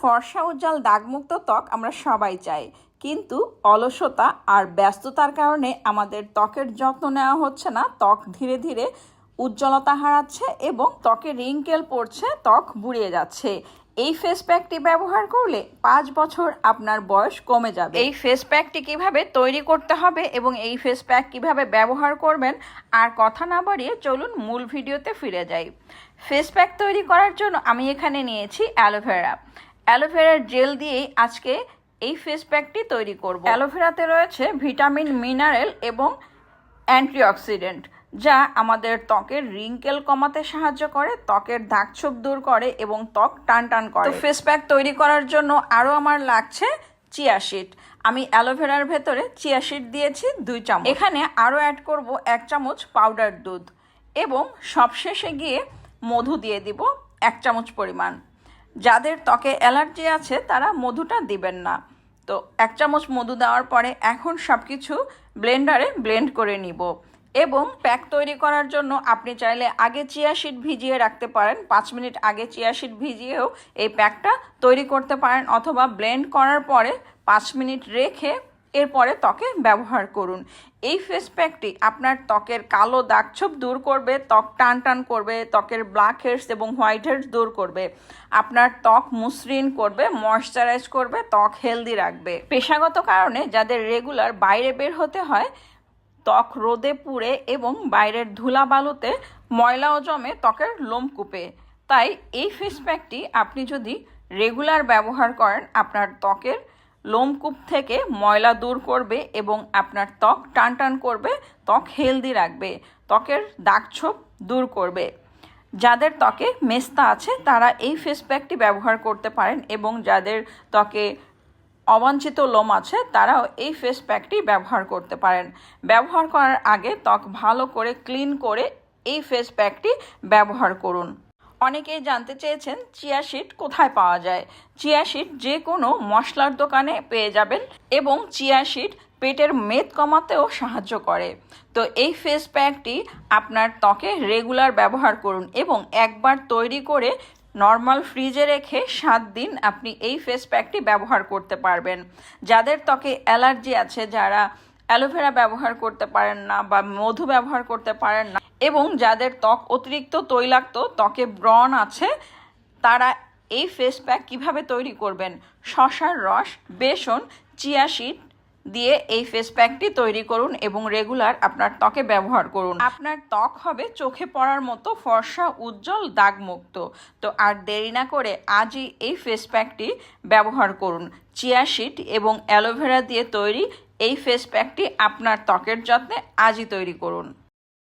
ফর্সা উজ্জ্বল দাগমুক্ত ত্বক আমরা সবাই চাই। কিন্তু অলসতা আর ব্যস্ততার কারণে আমাদের ত্বকের যত্ন নেওয়া হচ্ছে না। ত্বক ধীরে ধীরে উজ্জ্বলতা হারাচ্ছে এবং ত্বকে রিঙ্কেল পড়ছে, ত্বক বুড়িয়ে যাচ্ছে। এই ফেস প্যাকটি ব্যবহার করলে পাঁচ বছর আপনার বয়স কমে যাবে। এই ফেস প্যাকটি কীভাবে তৈরি করতে হবে এবং এই ফেস প্যাক কীভাবে ব্যবহার করবেন, আর কথা না বাড়িয়ে চলুন মূল ভিডিওতে ফিরে যাই। ফেস প্যাক তৈরি করার জন্য আমি এখানে নিয়েছি অ্যালোভেরা অ্যালোভেরার জেল দিয়েই আজকে এই ফেস প্যাকটি তৈরি করব। অ্যালোভেরাতে রয়েছে ভিটামিন মিনারেল এবং অ্যান্টিঅক্সিডেন্ট যা আমাদের ত্বকের রিঙ্কেল কমাতে সাহায্য করে, ত্বকের দাগছোপ দূর করে এবং ত্বক টান টান করে। ফেস প্যাক তৈরি করার জন্য আরও আমার লাগছে চিয়া শিট আমি অ্যালোভেরার ভেতরে চিয়া শিট দিয়েছি দুই চামচ। এখানে আরও অ্যাড করব এক চামচ পাউডার দুধ এবং সবশেষে গিয়ে মধু দিয়ে দিব এক চামচ পরিমাণ। যাদের ত্বকে অ্যালার্জি আছে, তারা মধুটা দিবেন না। তো এক চামচ মধু দেওয়ার পরে এখন সব কিছু ব্লেন্ডারে ব্লেন্ড করে নিব। এবং প্যাক তৈরি করার জন্য আপনি চাইলে আগে চিয়া শিট ভিজিয়ে রাখতে পারেন। পাঁচ মিনিট আগে চিয়া শিট ভিজিয়েও এই প্যাকটা তৈরি করতে পারেন অথবা ব্লেন্ড করার পরে পাঁচ মিনিট রেখে এরপরে ত্বকে ব্যবহার করুন। এই ফেস প্যাকটি আপনার ত্বকের কালো দাগছোপ দূর করবে, ত্বক টান টান করবে, ত্বকের ব্ল্যাক হেডস এবং হোয়াইট হেডস দূর করবে। আপনার ত্বক মসৃণ করবে ময়শ্চারাইজ করবে, ত্বক হেলদি রাখবে। পেশাগত কারণে যাদের রেগুলার বাইরে বের হতে হয়, ত্বক রোদে পুড়ে এবং বাইরের ধুলাবালুতে ময়লাও জমে ত্বকের লোম লোমকূপে তাই এই ফেস প্যাকটি আপনি যদি রেগুলার ব্যবহার করেন, আপনার ত্বকের লোমকূপ থেকে ময়লা দূর করবে এবং আপনার ত্বক টান টান করবে, ত্বক হেলদি রাখবে, ত্বকের দাগছোপ দূর করবে। যাদের ত্বকে মেস্তা আছে, তারা এই ফেস প্যাকটি ব্যবহার করতে পারেন এবং যাদের ত্বকে অবাঞ্ছিত লোম আছে, তারাও এই ফেস প্যাকটি ব্যবহার করতে পারেন। ব্যবহার করার আগে ত্বক ভালো করে ক্লিন করে এই ফেস প্যাকটি ব্যবহার করুন। অনেকেই জানতে চেয়েছেন চিয়া শিট কোথায় পাওয়া যায়। চিয়া শিট যে কোনো মশলার দোকানে পেয়ে যাবেন এবং চিয়া শিট পেটের মেদ কমাতেও সাহায্য করে। তো এই ফেস প্যাকটি আপনার ত্বকে রেগুলার ব্যবহার করুন এবং একবার তৈরি করে নর্মাল ফ্রিজে রেখে সাত দিন আপনি এই ফেস প্যাকটি ব্যবহার করতে পারবেন। যাদের ত্বকে অ্যালার্জি আছে, যারা অ্যালোভেরা ব্যবহার করতে পারেন না বা মধু ব্যবহার করতে পারেন না এবং যাদের ত্বক অতিরিক্ত তৈলাক্ত, ত্বকে ব্রণ আছে, তারা এই ফেস প্যাক কীভাবে তৈরি করবেন? শশার রস, বেসন, চিয়া শিট দিয়ে এই ফেস প্যাকটি তৈরি করুন এবং রেগুলার আপনার ত্বকে ব্যবহার করুন। আপনার ত্বক হবে চোখে পড়ার মতো ফর্সা, উজ্জ্বল, দাগমুক্ত। তো আর দেরি না করে আজই এই ফেস প্যাকটি ব্যবহার করুন। চিয়া শিট এবং অ্যালোভেরা দিয়ে তৈরি এই ফেস প্যাকটি আপনার ত্বকের যত্নে আজই তৈরি করুন।